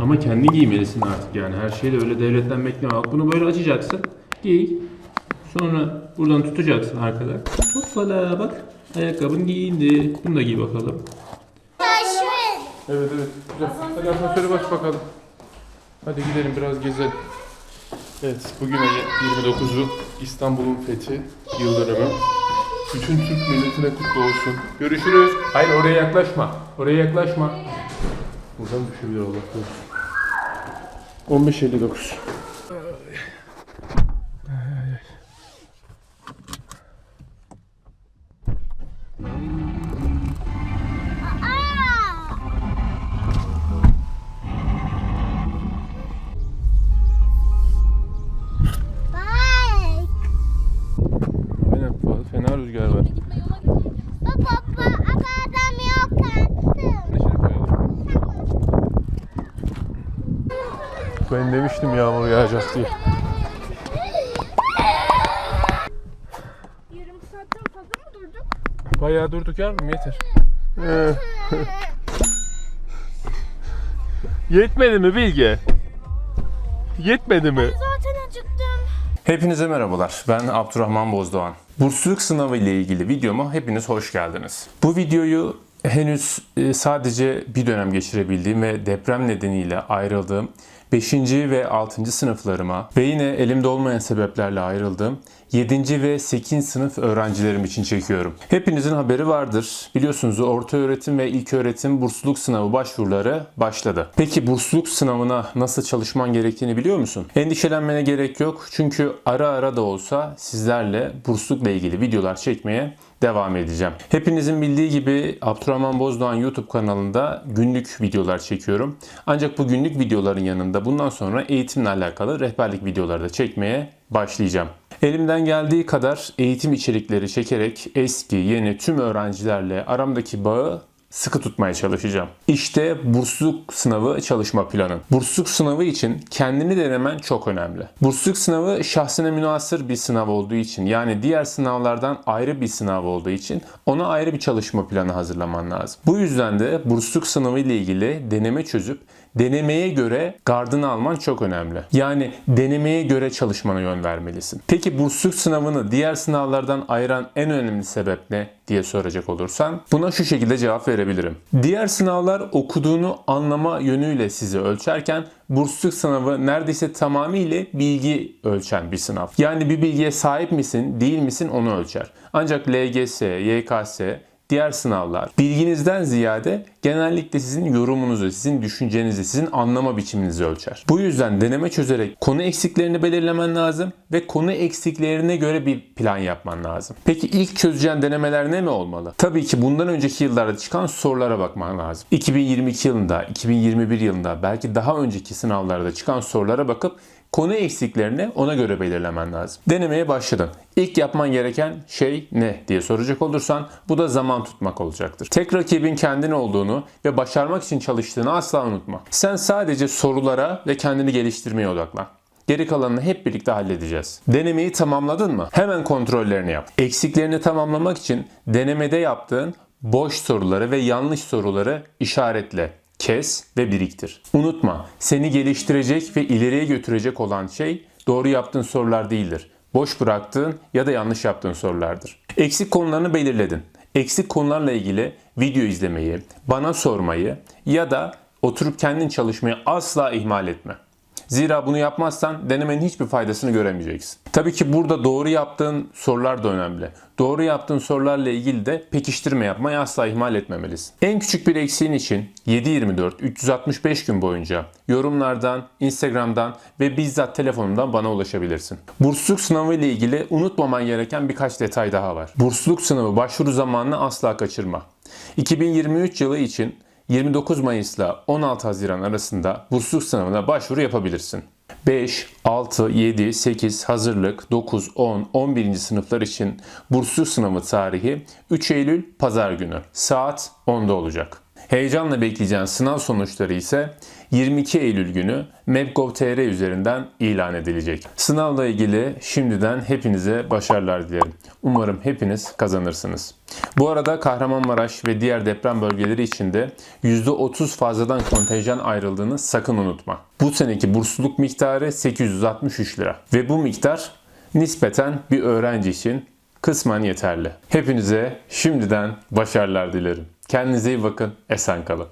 Ama kendi giymelisin artık yani. Her şeyi de öyle devletten bekleme. Bak bunu böyle açacaksın. Giy. Sonra buradan tutacaksın arkada. Hoppala bak. Ayakkabın giyindi. Bunu da giy bakalım. Evet evet. Güzel. Hadi asansöre baş bakalım. Hadi gidelim biraz gezelim. Evet bugün ayın 29'u İstanbul'un fethi yıldönümü. Bütün Türk milletine kutlu olsun. Görüşürüz. Hayır oraya yaklaşma. Oraya yaklaşma. Buradan düşebilir Allah korusun. 15.59. Aa! Ben demiştim yağmur yağacak diye. Yarım saatten fazla mı durduk? Bayağı durduk yavrum yeter. Yetmedi mi Bilge? Yetmedi mi? Zaten acıktım. Hepinize merhabalar. Ben Abdurrahman Bozdoğan. Bursluluk sınavı ile ilgili videoma hepiniz hoş geldiniz. Bu videoyu henüz e, sadece bir dönem geçirebildiğim ve deprem nedeniyle ayrıldığım 5. ve 6. sınıflarıma ve yine elimde olmayan sebeplerle ayrıldığım 7. ve 8. sınıf öğrencilerim için çekiyorum. Hepinizin haberi vardır. Biliyorsunuz orta öğretim ve ilk öğretim bursluluk sınavı başvuruları başladı. Peki bursluluk sınavına nasıl çalışman gerektiğini biliyor musun? Endişelenmene gerek yok. Çünkü ara ara da olsa sizlerle burslulukla ilgili videolar çekmeye devam edeceğim. Hepinizin bildiği gibi Abdurrahman Bozdoğan YouTube kanalında günlük videolar çekiyorum. Ancak bu günlük videoların yanında bundan sonra eğitimle alakalı rehberlik videoları da çekmeye başlayacağım. Elimden geldiği kadar eğitim içerikleri çekerek eski, yeni tüm öğrencilerle aramdaki bağı sıkı tutmaya çalışacağım. İşte bursluluk sınavı çalışma planı. Bursluluk sınavı için kendini denemen çok önemli. Bursluluk sınavı şahsına münasır bir sınav olduğu için yani diğer sınavlardan ayrı bir sınav olduğu için ona ayrı bir çalışma planı hazırlaman lazım. Bu yüzden de bursluluk sınavı ile ilgili deneme çözüp denemeye göre gardını alman çok önemli. Yani denemeye göre çalışmana yön vermelisin. Peki bursluluk sınavını diğer sınavlardan ayıran en önemli sebep ne diye soracak olursan buna şu şekilde cevap verebilirim. Diğer sınavlar okuduğunu anlama yönüyle sizi ölçerken bursluluk sınavı neredeyse tamamıyla bilgi ölçen bir sınav. Yani bir bilgiye sahip misin, değil misin onu ölçer. Ancak LGS, YKS, diğer sınavlar bilginizden ziyade genellikle sizin yorumunuzu, sizin düşüncenizi, sizin anlama biçiminizi ölçer. Bu yüzden deneme çözerek konu eksiklerini belirlemen lazım ve konu eksiklerine göre bir plan yapman lazım. Peki ilk çözeceğin denemeler ne mi olmalı? Tabii ki bundan önceki yıllarda çıkan sorulara bakman lazım. 2022 yılında, 2021 yılında belki daha önceki sınavlarda çıkan sorulara bakıp konu eksiklerini ona göre belirlemen lazım. Denemeye başladın. İlk yapman gereken şey ne diye soracak olursan bu da zaman tutmak olacaktır. Tek rakibin kendin olduğunu ve başarmak için çalıştığını asla unutma. Sen sadece sorulara ve kendini geliştirmeye odaklan. Geri kalanını hep birlikte halledeceğiz. Denemeyi tamamladın mı? Hemen kontrollerini yap. Eksiklerini tamamlamak için denemede yaptığın boş soruları ve yanlış soruları işaretle kes ve biriktir. Unutma, seni geliştirecek ve ileriye götürecek olan şey doğru yaptığın sorular değildir. Boş bıraktığın ya da yanlış yaptığın sorulardır. Eksik konularını belirledin. Eksik konularla ilgili video izlemeyi, bana sormayı ya da oturup kendin çalışmayı asla ihmal etme. Zira bunu yapmazsan denemenin hiçbir faydasını göremeyeceksin. Tabii ki burada doğru yaptığın sorular da önemli. Doğru yaptığın sorularla ilgili de pekiştirme yapmayı asla ihmal etmemelisin. En küçük bir eksiğin için 7-24, 365 gün boyunca yorumlardan, Instagram'dan ve bizzat telefonumdan bana ulaşabilirsin. Bursluluk sınavı ile ilgili unutmaman gereken birkaç detay daha var. Bursluluk sınavı başvuru zamanını asla kaçırma. 2023 yılı için 29 Mayıs ile 16 Haziran arasında bursluluk sınavına başvuru yapabilirsin. 5, 6, 7, 8, hazırlık, 9, 10, 11. sınıflar için bursluluk sınavı tarihi 3 Eylül Pazar günü saat 10'da olacak. Heyecanla bekleyeceğin sınav sonuçları ise 22 Eylül günü Map.gov.tr üzerinden ilan edilecek. Sınavla ilgili şimdiden hepinize başarılar dilerim. Umarım hepiniz kazanırsınız. Bu arada Kahramanmaraş ve diğer deprem bölgeleri için de %30 fazladan kontenjan ayrıldığını sakın unutma. Bu seneki bursluluk miktarı 863 lira ve bu miktar nispeten bir öğrenci için kısmen yeterli. Hepinize şimdiden başarılar dilerim. Kendinize iyi bakın, esen kalın.